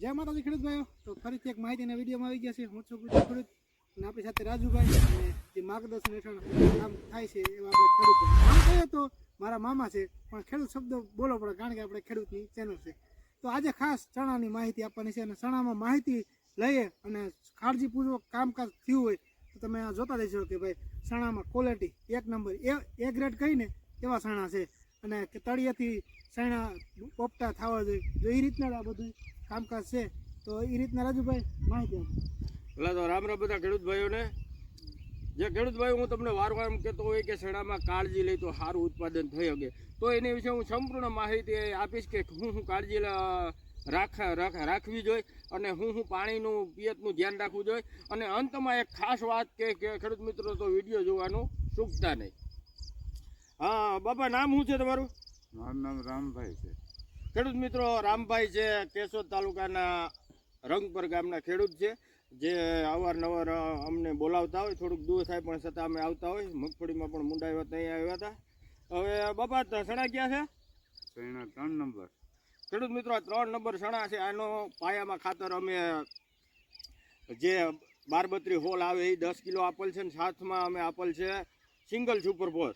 જય માતાજી, ખેડૂત ભાઈઓ. તો ફરીથી એક માહિતીના વિડીયોમાં આવી ગયા છે. હું છું ગુજરાત ખેડૂત અને આપણી સાથે રાજુભાઈ અને જે માર્ગદર્શન હેઠળ કામ થાય છે એવા આપણે ખેડૂત. આમ કહીએ તો મારા મામા છે, પણ ખેડૂત શબ્દ બોલો પડે કારણ કે આપણે ખેડૂતની ચેનલ છે. તો આજે ખાસ ચણાની માહિતી આપવાની છે અને ચણામાં માહિતી લઈએ અને કાળજીપૂર્વક કામકાજ થયું હોય તો તમે આ જોતા રહેજો કે ભાઈ ચણામાં ક્વોલિટી એક નંબર, એ એ ગ્રેડ કહીને એવા ચણા છે? અને તળિયેથી ચણા પોપટા થવા જોઈએ. જો એ રીતના આ બધું કામકાજ છે, તો એ રીતના રાજુભાઈ માહિતી પેલા તો રામ રામ બધા ખેડૂત ભાઈઓને. જે ખેડૂત ભાઈ હું તમને વારવાર એમ કહેતો હોય કે શેણામાં કાળજી લઈ તો સારું ઉત્પાદન થઈ શકે. તો એની વિશે હું સંપૂર્ણ માહિતી આપીશ કે હું હું કાળજી રાખ, રાખ- રાખવી જોઈએ અને હું હું પાણીનું, પિયતનું ધ્યાન રાખવું જોઈએ. અને અંતમાં એક ખાસ વાત કે ખેડૂત મિત્રો, તો વીડિયો જોવાનું ચૂકતા નહીં. હા બાપા નામ શું છે તમારું? મારું નામ રામભાઈ છે. ખેડૂત મિત્રો રામભાઈ છે કેશોદ તાલુકાના રંગપર ગામના ખેડૂત છે. જે અવારનવાર અમને બોલાવતા હોય થોડુંક દૂર થાય પણ છતાં અમે આવતા હોય. મગફળીમાં પણ મુંડાવ્યા ત્યાં આવ્યા હતા. હવે બાપા ત- સણા ક્યાં છે? સણા ત્રણ નંબર. ખેડૂત મિત્રો આ ત્રણ નંબર સણા છે. આનો પાયામાં ખાતર અમે જે બારબત્રી હોલ આવે એ દસ કિલો આપેલ છે ને સાથમાં અમે આપેલ છે સિંગલ સુપર ફોર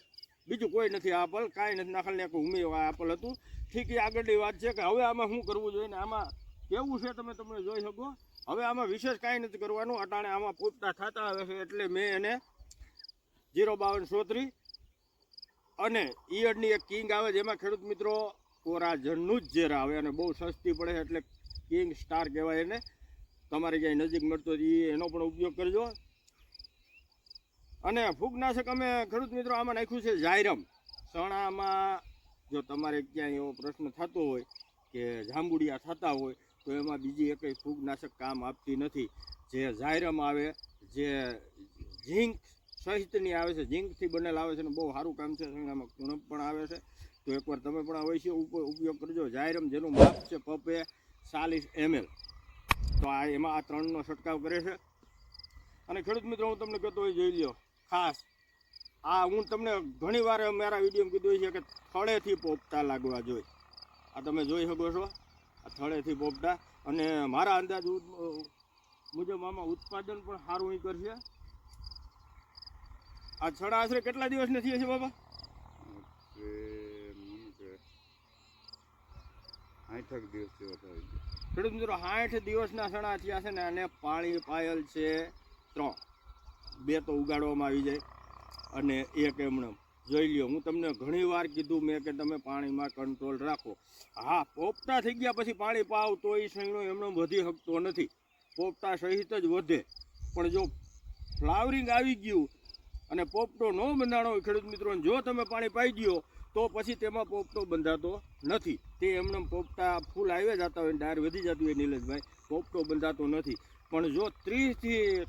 બીજું કોઈ નથી. આપલ કાંઈ નથી. નાખલને ને ઉમેરવા આપલ હતું. ઠીક એ આગળની વાત છે કે હવે આમાં શું કરવું જોઈએ ને આમાં કેવું છે તમે તમને જોઈ શકો. હવે આમાં વિશેષ કાંઈ નથી કરવાનું. અટાણે આમાં પોતા થતા આવે છે એટલે મેં એને જીરો બાવન સોત્રી અને ઈયળની એક કિંગ આવે જેમાં ખેડૂત મિત્રો કોરાજનનું જ ઝેર આવે અને બહુ સસ્તી પડે એટલે કિંગ સ્ટાર કહેવાય એને. તમારે ક્યાંય નજીક મળતો તો એનો પણ ઉપયોગ કરજો. અને ફૂગનાશક અમે ખેડૂત મિત્રો આમાં નાખ્યું છે ઝાયરમ ચણામાં જો તમારે ક્યાંય એવો પ્રશ્ન થતો હોય કે જાંબુડિયા થતા હોય, તો એમાં બીજી એકઈ ફૂગનાશક કામ આપતી નથી. જે ઝાયરમ આવે, જે ઝીંક સહિતની આવે છે, ઝીંકથી બનેલ આવે છે અને બહુ સારું કામ છે એનામાં કુણપ પણ આવે છે. તો એકવાર તમે પણ અવશ્ય ઉપ- ઉપયોગ કરજો. ઝાયરમ જેનું માપ છે પપે ચાલીસ એમએલ. તો આ એમાં આ ત્રણનો છંટકાવ કરે છે. અને ખેડૂત મિત્રો, હું તમને કહેતો હોય જોઈ લ્યો. ખાસ. આ હું તમને ઘણી વાર મારા વીડિયો કીધું છે કે થળેથી પોપટા લાગવા જોઈએ. આ તમે જોઈ શકો છો. આ થળેથી પોપટા. અને મારા અંદાજ મુજબ આમાં ઉત્પાદન પણ સારું એ કરશે. આ છડા આશરે કેટલા દિવસ નથી હશે બાબા? સાઠક દિવસ ખેડૂત મિત્રો સાઠ દિવસના સણા થયા છે ને અને પાણી પાયલ છે ત્રણ. બે તો ઉગાડવામાં આવી જાય. અને એક એમણે જોઈ લ્યો, હું તમને ઘણી વાર કીધું મેં કે તમે પાણીમાં કંટ્રોલ રાખો. હા, પોપટા થઈ ગયા પછી પાણી પાવ તો એ સૈણો એમણે વધી શકતો નથી. પોપટા સહિત જ વધે. પણ જો ફ્લાવરિંગ આવી ગયું અને પોપટો ન બંધાણો ખેડૂત મિત્રો જો તમે પાણી પાઈ દો તો પછી તેમાં પોપટો બંધાતો નથી. તે એમને પોપટા ફૂલ આવ્યા જતા હોય ડાયર વધી જતી હોય નીલજભાઈ પોપટો બંધાતો નથી. પણ જો ત્રીસથી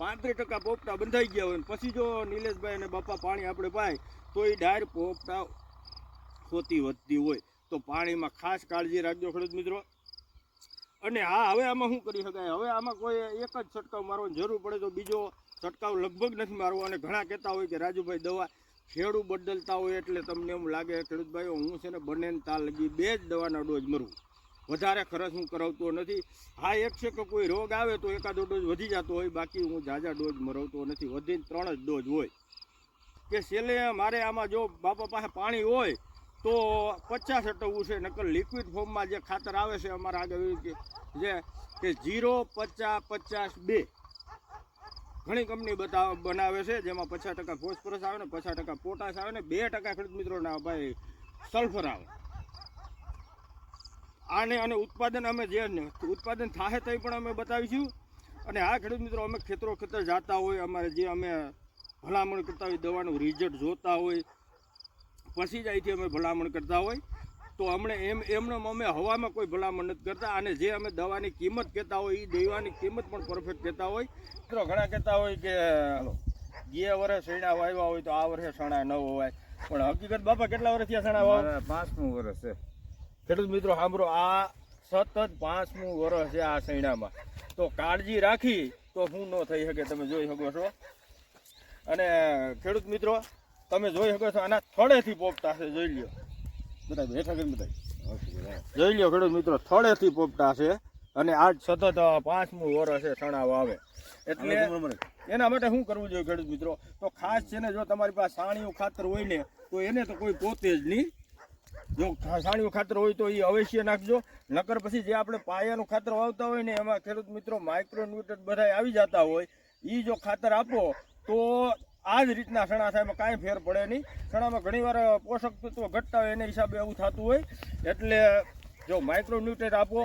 પાંત્રીસ ટકા પોપટા બંધાઈ ગયા હોય પછી જો નિલેશભાઈ અને બાપા પાણી આપણે પાય, તો એ ડાયર પોપટા હોતી વધતી હોય. તો પાણીમાં ખાસ કાળજી રાખજો ખેડૂત મિત્રો. અને હા, હવે આમાં શું કરી શકાય? હવે આમાં કોઈ એક જ છંટકાવ મારવાની જરૂર પડે તો બીજો છંટકાવ લગભગ નથી મારવો. અને ઘણા કહેતા હોય કે રાજુભાઈ દવા ખેડૂ બદલતા હોય એટલે તમને એમ લાગે ખેડૂત ભાઈઓ હું છે ને બંને તાલ લગી બે જ દવાના ડોઝ મરવું વધારે ખર્ચ હું કરાવતો નથી. હા, એક છે કે કોઈ રોગ આવે તો એકાદો ડોઝ વધી જતો હોય, બાકી હું ઝાઝા ડોઝ મરાવતો નથી. વધીને ત્રણ જ ડોઝ હોય. કે છેલ્લે મારે આમાં જો બાપા પાસે પાણી હોય, તો પચાસ અટવવું છે, નકર લિક્વિડ ફોર્મમાં જે ખાતર આવે છે અમારા આગળ જે કે જીરો પચાસ પચાસ બે. ઘણી કંપની બતાવ બનાવે છે, જેમાં પચાસ ટકા ફોસ્ફરસ આવે ને પચાસ ટકા પોટાશ આવે ને બે ટકા ખેડૂત મિત્રોના ભાઈ સલ્ફર આવે. આને અને ઉત્પાદન અમે જે ઉત્પાદન થાય તે પણ અમે બતાવીશું. અને આ ખેડૂત મિત્રો, અમે ખેતરો ખેતર જાતા હોય, અમારે જે અમે ભલામણ કરતા હોય, દવાનું રિઝલ્ટ જોતા હોય, પછી જ અહીંથી અમે ભલામણ કરતા હોય. તો અમને એમ એમને અમે હવામાં કોઈ ભલામણ નથી કરતા. અને જે અમે દવાની કિંમત કહેતા હોય એ દેવાની કિંમત પણ પરફેક્ટ કહેતા હોય. મિત્રો, ઘણા કહેતા હોય કે ગયા વર્ષે શેણા વાવ્યા હોય તો આ વર્ષે શણા ન હોવાય પણ હકીકત બાપા, કેટલા વર્ષ થયા શણા વાવ પાંચમું વર્ષ છે. ખેડૂત મિત્રો સાંભળો આ સતત પાંચમું વર્ષ છે આ સૈણામાં તો કાળજી રાખી તો શું ન થઈ શકે તમે જોઈ શકો છો. અને ખેડૂત મિત્રો તમે જોઈ શકો છો આના થળેથી પોપટા છે જોઈ લ્યો. બધા બેઠા કરીને બધા જોઈ લ્યો ખેડૂત મિત્રો થળેથી પોપટા છે અને આજ સતત પાંચમું વર્ષ છે સણા વાવે એટલે એના માટે શું કરવું જોઈએ ખેડૂત મિત્રો? તો ખાસ છે ને જો તમારી પાસે સાણિયું ખાતર હોય ને તો એને તો કોઈ પોતે જ નહીં જો છાણિયું ખાતર હોય તો એ અવશ્ય નાખજો. નકર પછી જે આપણે પાયાનું ખાતર વાવતા હોય ને એમાં ખેડૂત મિત્રો માઇક્રોન્યુટ્રન્ટ બધા આવી જતા હોય એ જો ખાતર આપો, તો આ જ રીતના સણા થાય કાંઈ ફેર પડે નહીં. સણામાં ઘણીવાર પોષક તત્વો ઘટતા હોય એના હિસાબે એવું થતું હોય. એટલે જો માઇક્રોન્યુટ્રન્ટ આપો,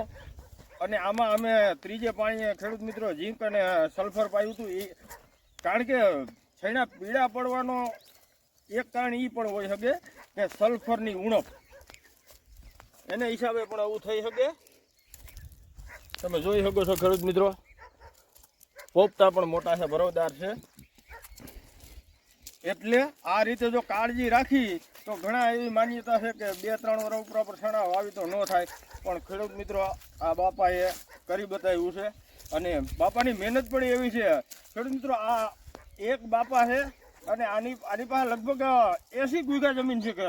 અને આમાં અમે ત્રીજે પાણીએ ખેડૂત મિત્રો ઝીંક અને સલ્ફર પાયું હતું એ કારણ કે છૈણા પીળા પડવાનો એક કારણ એ પણ હોઈ શકે કે સલ્ફરની ઉણપ. એને હિસાબે પણ આવું થઈ શકે. તમે જોઈ શકો છો ખેડૂત મિત્રો, પોપતા પણ મોટા છે ભરવદાર છે. એટલે આ રીતે જો કાળજી રાખી, તો ઘણા એવી માન્યતા છે કે બે, ત્રણ વર્ષ ઉપર ઉપર છણા વાવી તો ન થાય. પણ ખેડૂત મિત્રો, આ બાપાએ કરી બતાવ્યું છે. અને બાપાની મહેનત પણ એવી છે. ખેડૂત મિત્રો, આ એક બાપા છે અને આની આની પાસે લગભગ એસી વીઘા જમીન છે કે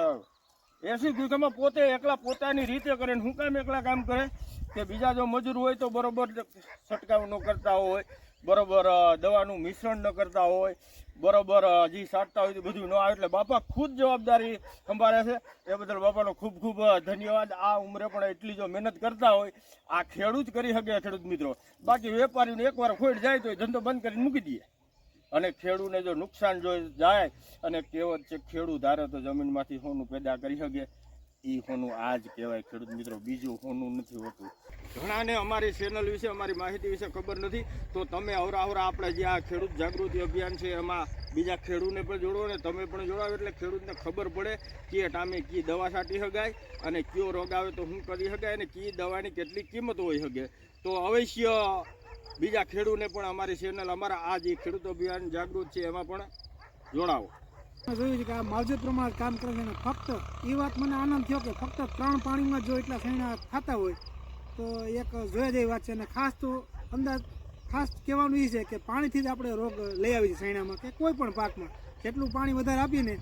એસી વીઘામાં પોતે એકલા પોતાની રીતે કરે હું કામ એકલા કામ કરે? કે બીજા જો મજૂર હોય તો બરોબર છંટકાવ ન કરતા હોય, બરોબર દવાનું મિશ્રણ ન કરતા હોય, બરોબર જે સાટતા હોય તે બધું ન આવે. એટલે બાપા ખુદ જવાબદારી સંભાળે છે. એ બદલ બાપાનો ખૂબ ખૂબ ધન્યવાદ. આ ઉંમરે પણ એટલી જો મહેનત કરતા હોય, આ ખેડૂત કરી શકે ખેડૂત મિત્રો. બાકી વેપારીને એકવાર ખોટ જાય તો એ ધંધો બંધ કરીને મૂકી દે. અને ખેડૂને જો નુકસાન જો જાય અને કહેવત છે, ખેડૂત ધારે તો જમીનમાંથી સોનું પેદા કરી શકે. એ સોનું આ જ કહેવાય ખેડૂત મિત્રો, બીજું સોનું નથી હોતું. ઘણાને અમારી ચેનલ વિશે, અમારી માહિતી વિશે ખબર નથી. તો તમે અવરા અવરા આપણે જે આ ખેડૂત જાગૃતિ અભિયાન છે, એમાં બીજા ખેડૂતને પણ જોડો ને તમે પણ જોડાવો, એટલે ખેડૂતને ખબર પડે કે ટામે કી દવા છાંટી શકાય અને કયો રોગ આવે તો શું કરી શકાય અને કી દવાની કેટલી કિંમત હોઈ શકે. તો અવશ્ય બીજા ખેડૂતને પણ અમારી ચેનલ અમારા આ જે ખેડૂત અભિયાન જાગૃત છે, એમાં પણ જોડાવો. જોયું છે કે આ માવજત પ્રમાણે કામ કરે છે ફક્ત એ વાત મને આનંદ થયો કે ફક્ત ત્રણ પાણીમાં જો એટલા શેણા થતા હોય, તો એક જોયા જેવી વાત છે. અને ખાસ તો અંદાજ, ખાસ કહેવાનું એ છે કે પાણીથી જ આપણે રોગ લઈ આવી છે સૈણામાં કે કોઈ પણ પાકમાં જેટલું પાણી વધારે આપીએ ને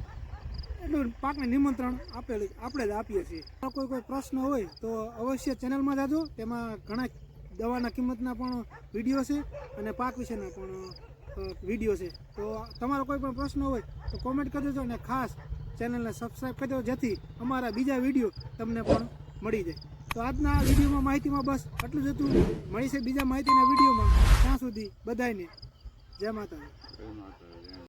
એટલું પાકને નિમંત્રણ આપેલું, આપણે જ આપીએ છીએ. કોઈ કોઈ પ્રશ્ન હોય તો અવશ્ય ચેનલમાં જાજો. તેમાં ઘણા દવાના કિંમતના પણ વીડિયો છે અને પાક વિશેના પણ વીડિયો છે. તો તમારો કોઈ પણ પ્રશ્ન હોય તો કોમેન્ટ કરી દેજો અને ખાસ ચેનલને સબસ્ક્રાઈબ કરી દેજો જેથી અમારા બીજા વીડિયો તમને પણ મળી જાય. તો આજના વિડીયોમાં માહિતીમાં બસ આટલું જ હતું. મળી છે બીજા માહિતીના વિડીયોમાં. ત્યાં સુધી બધાને જય માતાજી. જય માતાજી.